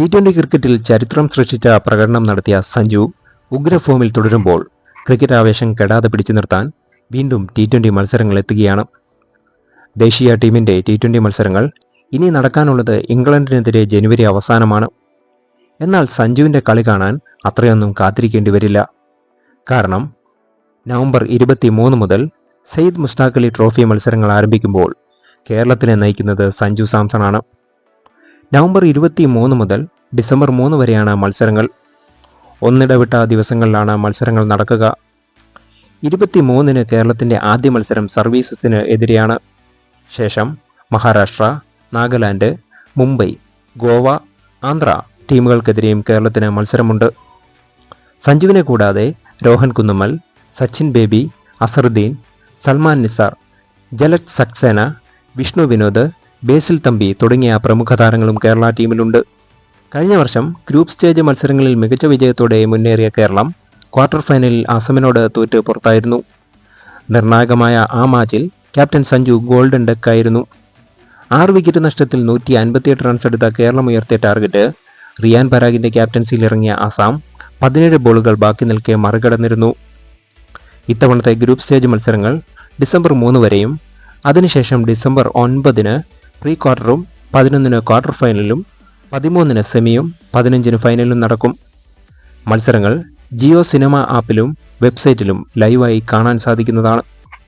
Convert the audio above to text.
T twenty ക്രിക്കറ്റിൽ ചരിത്രം സൃഷ്ടിച്ച പ്രകടനം നടത്തിയ സഞ്ജു ഉഗ്ര ഫോമിൽ തുടരുമ്പോൾ ക്രിക്കറ്റ് ആവേശം കെടാതെ പിടിച്ചു നിർത്താൻ വീണ്ടും ടി ട്വന്റി മത്സരങ്ങൾ എത്തുകയാണ്. ദേശീയ ടീമിന്റെ ടി ട്വന്റി മത്സരങ്ങൾ ഇനി നടക്കാനുള്ളത് ഇംഗ്ലണ്ടിനെതിരെ ജനുവരി അവസാനമാണ്. എന്നാൽ സഞ്ജുവിന്റെ കളി കാണാൻ അത്രയൊന്നും കാത്തിരിക്കേണ്ടി വരില്ല. കാരണം നവംബർ ഇരുപത്തി മൂന്ന് മുതൽ സെയ്ദ് മുസ്താഖ് അലി ട്രോഫി മത്സരങ്ങൾ ആരംഭിക്കുമ്പോൾ കേരളത്തിനെ നയിക്കുന്നത് സഞ്ജു സാംസൺ ആണ് നവംബർ ഇരുപത്തി മൂന്ന് മുതൽ ഡിസംബർ മൂന്ന് വരെയാണ് മത്സരങ്ങൾ. ഒന്നിടവിട്ട ദിവസങ്ങളിലാണ് മത്സരങ്ങൾ നടക്കുക. ഇരുപത്തി മൂന്നിന് കേരളത്തിന്റെ ആദ്യ മത്സരം സർവീസസിന് എതിരെയാണ്. ശേഷം മഹാരാഷ്ട്ര നാഗാലാൻഡ് മുംബൈ ഗോവ ആന്ധ്ര ടീമുകൾക്കെതിരെയും കേരളത്തിന് മത്സരമുണ്ട്. സഞ്ജുവിനെ കൂടാതെ രോഹൻ കുന്നുമൽ സച്ചിൻ ബേബി അസറുദ്ദീൻ സൽമാൻ നിസാർ ജലത് സക്സേന വിഷ്ണു വിനോദ് ബേസിൽ തമ്പി തുടങ്ങിയ പ്രമുഖ താരങ്ങളും കേരള ടീമിലുണ്ട്. കഴിഞ്ഞ വർഷം ഗ്രൂപ്പ് സ്റ്റേജ് മത്സരങ്ങളിൽ മികച്ച വിജയത്തോടെ മുന്നേറിയ കേരളം ക്വാർട്ടർ ഫൈനലിൽ അസമിനോട് തോറ്റ് പുറത്തായിരുന്നു. നിർണായകമായ ആ മാച്ചിൽ ക്യാപ്റ്റൻ സഞ്ജു ഗോൾഡൻ ഡക്കായിരുന്നു ആറ് വിക്കറ്റ് നഷ്ടത്തിൽ നൂറ്റി അൻപത്തിയെട്ട് റൺസ് എടുത്ത കേരളം ഉയർത്തിയ ടാർഗറ്റ് റിയാൻ പരാഗിന്റെ ക്യാപ്റ്റൻസിയിൽ ഇറങ്ങിയ ആസാം പതിനേഴ് ബോളുകൾ ബാക്കി നിൽക്കെ മറികടന്നിരുന്നു. ഇത്തവണത്തെ ഗ്രൂപ്പ് സ്റ്റേജ് മത്സരങ്ങൾ ഡിസംബർ മൂന്ന് വരെയും അതിനുശേഷം ഡിസംബർ ഒൻപതിന് പ്രീ ക്വാർട്ടറും പതിനൊന്നിന് ക്വാർട്ടർ ഫൈനലും പതിമൂന്നിന് സെമിയും പതിനഞ്ചിന് ഫൈനലും നടക്കും. മത്സരങ്ങൾ ജിയോ സിനിമ ആപ്പിലും വെബ്സൈറ്റിലും ലൈവായി കാണാൻ സാധിക്കുന്നതാണ്.